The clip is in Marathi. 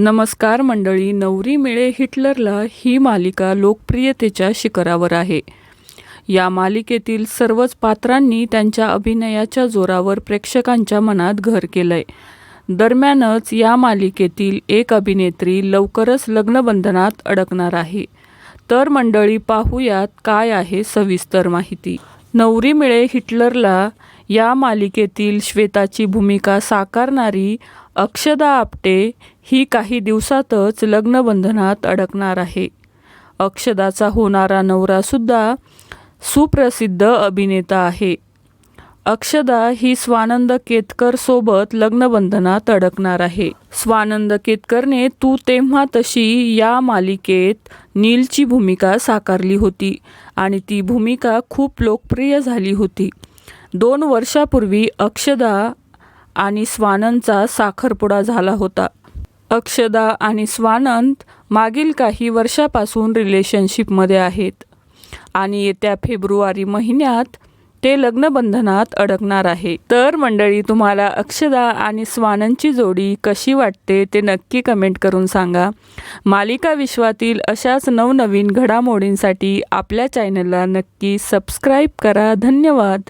नमस्कार मंडळी नवरी मिळे हिटलरला ही मालिका लोकप्रियतेच्या शिखरावर आहे. या मालिकेतील सर्वच पात्रांनी त्यांच्या अभिनयाच्या जोरावर प्रेक्षकांच्या मनात घर केलंय. दरम्यानच या मालिकेतील एक अभिनेत्री लवकरच लग्नबंधनात अडकणार आहे. तर मंडळी पाहूयात काय आहे सविस्तर माहिती. नवरी मिळे हिटलरला या मालिकेतील श्वेताची भूमिका साकारणारी अक्षदा आपटे ही काही दिवसातच लग्नबंधनात अडकणार आहे. अक्षदाचा होणारा नवरासुद्धा सुप्रसिद्ध अभिनेता आहे. अक्षदा ही स्वानंद केतकर सोबत लग्नबंधनात अडकणार आहे. स्वानंद केतकरने तू तेव्हा तशी या मालिकेत नीलची भूमिका साकारली होती आणि ती भूमिका खूप लोकप्रिय झाली होती. दोन वर्षापूर्वी अक्षदा आणि स्वानंदचा साखरपुडा झाला होता. अक्षदा आणि स्वानंद मागील काही वर्षापासून रिलेशनशिपमध्ये आहेत आणि येत्या फेब्रुवारी महिन्यात ते लग्नबंधनात अडकणार आहे. तर मंडळी तुम्हाला अक्षदा आणि स्वानंदची जोडी कशी वाटते ते नक्की कमेंट करून सांगा. मालिका विश्वातील अशाच नवनवीन घडामोडींसाठी आपल्या चॅनलला नक्की सबस्क्राईब करा. धन्यवाद.